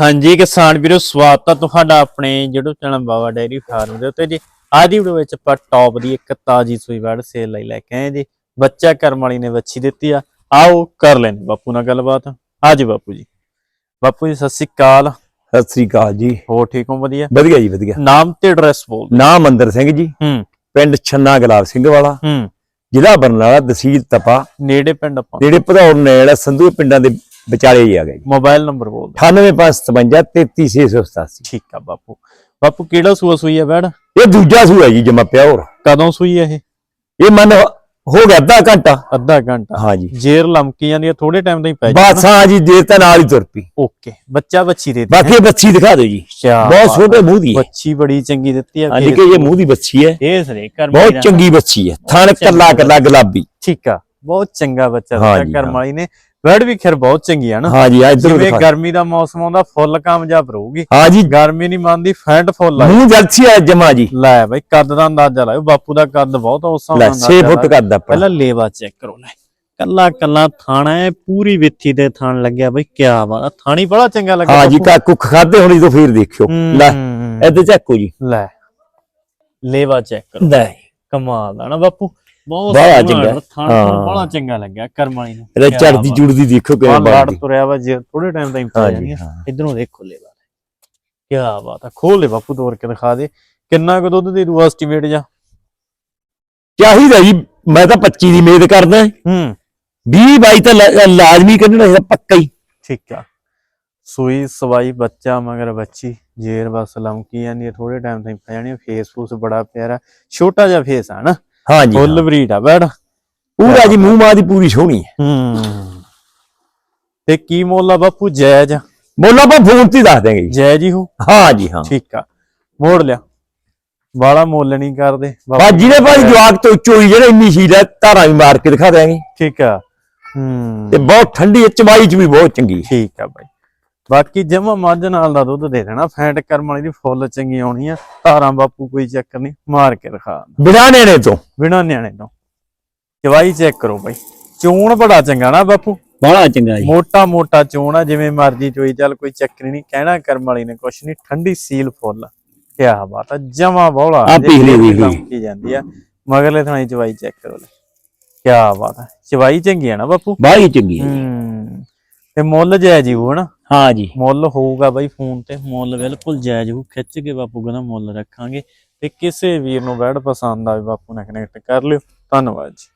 ਹਾਂਜੀ ਕਿਸਾਨ ਵੀਰੋ ਸਵਾਗਤ ਹੈ ਤੁਹਾਡਾ ਆਪਣੇ YouTube channel Baba dairy farm ਦੇ ਉੱਤੇ ਜੀ। ਅੱਜ ਦੀ ਵੀਡੀਓ ਵਿੱਚ ਆਪਾਂ ਟੌਪ ਦੀ ਇੱਕ ਤਾਜੀ ਸੂਈ ਵੜ ਸੇਲ ਲਈ ਲੈ ਕੇ ਆਏ ਜੀ। ਬੱਚਾ ਕਰਮ ਵਾਲੀ ਨੇ ਵੱਛੀ ਦਿੱਤੀ ਆ। ਆਓ ਕਰ ਲੈਣੇ ਬਾਪੂ ਨਾਲ ਗੱਲਬਾਤ। ਹਾਂਜੀ ਬਾਪੂ ਜੀ। ਬਾਪੂ ਜੀ ਸਤਿ ਸ਼੍ਰੀ ਅਕਾਲ। ਸਤਿ ਸ੍ਰੀ ਅਕਾਲ ਜੀ। ਹੋ ਠੀਕ ਹੋ? ਵਧੀਆ। ਵਧੀਆ ਜੀ ਵਧੀਆ। ਨਾਮ ਤੇ ਐਡਰੈਸ ਬੋਲ। ਨਾਮ ਮੰਦਰ ਸਿੰਘ ਜੀ। ਹੂੰ। ਪਿੰਡ ਛੰਨਾ ਗੁਲਾਬ ਸਿੰਘ ਵਾਲਾ। ਹੂੰ। ਜ਼ਿਲ੍ਹਾ ਬਰਨਾਲਾ ਤਹਿਸੀਲ ਤਪਾ। ਨੇੜੇ ਪਿੰਡ ਆਪਾਂ। ਜਿਹੜੇ ਭਦੌੜ ਨੇੜ ਸੰਧੂ ਪਿੰਡਾਂ ਦੇ ਵਿਚਾਲੇ ਹੀ ਆ ਗਏ ਮੋਬਾਈਲ ਨੰਬਰ ਬੋਲ ਦਿਓ। 98557 33687 ਠੀਕ ਆ ਬਾਪੂ। ਬਾਪੂ ਕਿਹੜਾ ਸੂਆ ਸੂਈ ਆ ਬੈੜ ਇਹ ਦੂਜਾ ਸੂਆ ਜੀ ਜਮਾ ਪਿਆ ਹੋਰ ਕਦੋਂ ਸੂਈ ਆ ਇਹ? ਇਹ ਮਨ ਹੋ ਗਿਆ ਅੱਧਾ ਘੰਟਾ। ਅੱਧਾ ਘੰਟਾ। ਹਾਂ ਜੀ। ਜੇਰ ਲਮਕੀ ਜਾਂਦੀ ਆ ਥੋੜੇ ਟਾਈਮ ਦਾ ਹੀ ਪੈ ਬਸ ਹਾਂ ਜੀ ਦੇਰ ਤਾਂ ਨਾਲ ਹੀ ਤੁਰ ਪਈ। ਓਕੇ। ਬੱਚਾ ਬੱਚੀ ਦੇ ਬਾਕੀ ਬੱਚੀ ਦਿਖਾ ਦਿਓ ਜੀ। ਬਹੁਤ ਛੋਟੇ ਮੂੰਹ ਦੀ ਬੱਚੀ ਬੜੀ ਚੰਗੀ ਦਿੱਤੀ ਆ ਹਾਂ ਜੀ ਕਿ ਇਹ ਮੂੰਹ ਦੀ ਬੱਚੀ ਹੈ। ਇਹ ਸਰੇ ਕਰਮ ਬਹੁਤ ਚੰਗੀ ਬੱਚੀ ਹੈ। ਥਣ ਕੱਲਾ ਕੱਲਾ ਗੁਲਾਬੀ। ਠੀਕ ਆ। ਬਹੁਤ ਚੰਗਾ ਬੱਚਾ ਦਿੱਤਾ ਜੀ, ਕਰਮ ਹਾਂ। ਵਾਲੀ ਨੇ। ਵਰਡ ਵੀ ਖੈਰ ਬਹੁਤ ਚੰਗੀ ਆ ਨਾ। ਹਾਂ ਜੀ ਇਧਰ ਜਿਵੇਂ ਗਰਮੀ ਦਾ ਮੌਸਮ ਆਉਂਦਾ ਫੁੱਲ ਕਾਮਯਾਬ ਰਹੂਗੀ। ਹਾਂ ਜੀ। ਗਰਮੀ ਨਹੀਂ ਮੰਨਦੀ ਫੈਂਟ ਫੁੱਲ ਆ। ਮੂੰਹ ਜਲਸੀ ਹੈ ਜਮਾ ਜੀ। ਲੈ ਬਈ ਕੱਦ ਦਾ ਅੰਦਾਜ਼ਾ ਲਾਓ ਬਾਪੂ ਦਾ ਕੱਦ ਬਹੁਤ ਆ, ਉਸ ਹਿਸਾਬ ਲੈ ਨਾਲ 6 ਅੰਦਾਜ਼ਾ ਫੁੱਟ। ਕੱਦ ਆਪਣਾ। ਪਹਿਲਾਂ ਲੇਵਾ ਚੈੱਕ ਕਰੋ ਲੈ ਕੱਲਾ ਕੱਲਾ ਥਾਣਾ ਹੈ ਪੂਰੀ ਵਿੱਥੀ ਦੇ ਥਾਣ ਲੱਗਿਆ ਬਈ ਕਿਆ ਬਾਤ ਆ, ਥਾਣੀ ਬੜਾ ਚੰਗਾ ਲੱਗਾ ਹਾਂ ਜੀ ਬਾਪੂ। ਕਾ ਕੁੱਖ ਖਾਦੇ ਹੋਣੀ ਤੋਂ ਫੇਰ ਦੇਖਿਓ। ਲੈ ਇੱਧਰ ਚੱਕੋ ਜੀ। ਲੈ ਲੇਵਾ ਚੈੱਕ ਕਰੋ। ਲੈ। ਕਮਾਲ ਦਾ ਨਾ ਬਾਪੂ। ਬਹੁਤ ਬੜਾ ਚੰਗਾ। ਬੜਾ ਚੰਗਾ ਲੱਗਿਆ ਕਰਮ ਵਾਲੀ ਨੂੰ। ਇਹਦਾ ਚੜਦੀ। ਜੁੜਦੀ ਦੇਖੋ ਕਿਵੇਂ ਬਣਦੀ ਤੁਰਿਆ ਵਾ ਜੇ ਥੋੜੇ ਟਾਈਮ ਦਾ ਹੀ ਪੈ ਹਾਂ। ਜਾਣੀ ਇਧਰੋਂ ਦੇਖੋ ਲੈ ਬਾਤ ਕੀ ਬਾਤ ਆ। ਖੋਲ ਲੈ ਬਾਪੂ ਤੋੜ ਕੇ ਦਿਖਾ ਦੇ। ਕਿੰਨਾ ਕੁ ਦੁੱਧ ਦੇ ਦੂ ਐਸਟੀਮੇਟ ਜਾ? ਚਾਹੀਦਾ ਜੀ ਮੈਂ ਤਾਂ 25 ਦੀ ਉਮੀਦ ਕਰਦਾ। ਹੂੰ। 20 22 ਤਾਂ ਲਾਜ਼ਮੀ ਕੱਢਣਾ ਇਹਦਾ ਪੱਕਾ ਹੀ। ਠੀਕ ਆ। ਸੂਈ ਸਵਾਈ ਬੱਚਾ ਮਗਰ ਬੱਚੀ ਜੇਰ ਬਸ ਲਮਕੀ ਜਾਂਦੀ ਥੋੜੇ ਟਾਈਮ ਤਾਈਂ ਪੈ ਜਾਣੀ ਫੇਸ ਫੂਸ ਬੜਾ ਪਿਆਰਾ। ਛੋਟਾ ਜਿਹਾ ਫੇਸ ਆ ਨਾ। ਹਾਂ ਜੀ ਫੁੱਲ। ਬਰੀਡ ਆ ਬੈੜ ਪੂਰਾ ਜੀ ਮੂੰਹ ਮਾਂ ਦੀ ਪੂਰੀ ਸੋਹਣੀ ਹੈ। ਹੂੰ। ਤੇ ਕੀ ਮੁੱਲ ਆ ਬਾਪੂ ਜਾਇਜ਼ ਆ? ਮੁੱਲ ਆਪਾਂ ਫੋਨ ਤੇ ਦੱਸ ਦੇਂਗੇ ਜੀ। ਜਾਇਜ਼ ਹੀ ਹੋ? ਹਾਂ ਜੀ ਹਾਂ। ਠੀਕ ਆ। ਮੋੜ ਲਿਆ। ਬਾਲਾ ਮੁੱਲ ਨਹੀਂ ਕਰਦੇ ਬਾ ਜਿਹਦੇ ਭਾਈ ਜਵਾਕ ਤੋਂ ਚੋਈ ਜਿਹੜਾ ਇੰਨੀ ਸ਼ੀਲ ਹੈ ਧਾਰਾਂ ਵੀ ਮਾਰ ਕੇ ਦਿਖਾ ਦੇਾਂਗੇ ਠੀਕ ਆ। ਹੂੰ ਤੇ ਬਹੁਤ ਠੰਡੀ ਹੈ ਚਵਾਈ ਚ ਵੀ ਬਹੁਤ ਚੰਗੀ ਠੀਕ ਆ ਬਾਈ। ਬਾਕੀ ਜਮਾ ਮੱਝ ਨਾਲ ਦਾ ਦੁੱਧ ਦੇ ਦੇਣਾ ਫੈਂਟ ਕਰਮ ਵਾਲੀ ਦੀ ਫੁੱਲ ਚੰਗੀ ਆਉਣੀ ਆ ਧਾਰਾਂ ਬਾਪੂ ਕੋਈ ਚੱਕਰ ਨਹੀਂ ਮਾਰ ਕੇ ਦਿਖਾ ਬਿਨਾਂ ਨੇੜੇ ਤੋਂ? ਬਿਨਾ ਨਿਆਣੇ ਤੋਂ। ਚਵਾਈ ਚੈੱਕ ਕਰੋ ਬਾਈ। ਚੋਣ ਬੜਾ ਚੰਗਾ ਨਾ ਬਾਪੂ? ਬੜਾ ਚੰਗਾ ਜੀ। ਮੋਟਾ ਮੋਟਾ ਚੋਣ ਆ ਜਿਵੇਂ ਮਰਜ਼ੀ ਚੋਈ ਚੱਲ ਕੋਈ ਚੱਕਰ ਨਹੀਂ ਕਹਿਣਾ ਕਰਮ ਵਾਲੀ ਨੇ ਕੁਛ ਨਹੀਂ ਠੰਡੀ ਸੀਲ ਫੁੱਲ। ਕਿਆ ਬਾਤ ਆ ਜਮਾ ਬੋਲਾ। ਪਿਛਲੀ ਵੀ। ਕੀ ਜਾਂਦੀ ਆ। ਮਗਰਲੇ ਥਾਣੀ ਚਵਾਈ ਚੈੱਕ ਕਰੋ ਲੈ। ਕਿਆ ਬਾਤ ਆ ਚਵਾਈ ਚੰਗੀ ਆ ਨਾ ਬਾਪੂ? ਬਾਹਲੀ ਚੰਗੀ ਹੂੰ। ਤੇ ਮੁੱਲ ਜਾਇਜ਼ ਹੀ ਹੋਣਾ। ਹਾਂ ਜੀ। ਮੁੱਲ ਹੋਊਗਾ ਬਾਈ ਫੋਨ ਤੇ, ਮੁੱਲ ਬਿਲਕੁਲ ਜਾਇਜ਼ ਹੋ ਖਿੱਚ ਕੇ ਬਾਪੂ ਕਹਿੰਦਾ ਮੁੱਲ ਰੱਖਾਂਗੇ ਤੇ ਕਿਸੇ ਵੀਰ ਨੂੰ ਵੈਡ ਪਸੰਦ ਆਵੇ, ਬਾਪੂ ਨਾਲ ਕਨੈਕਟ ਕਰ ਲਿਓ। ਧੰਨਵਾਦ ਜੀ।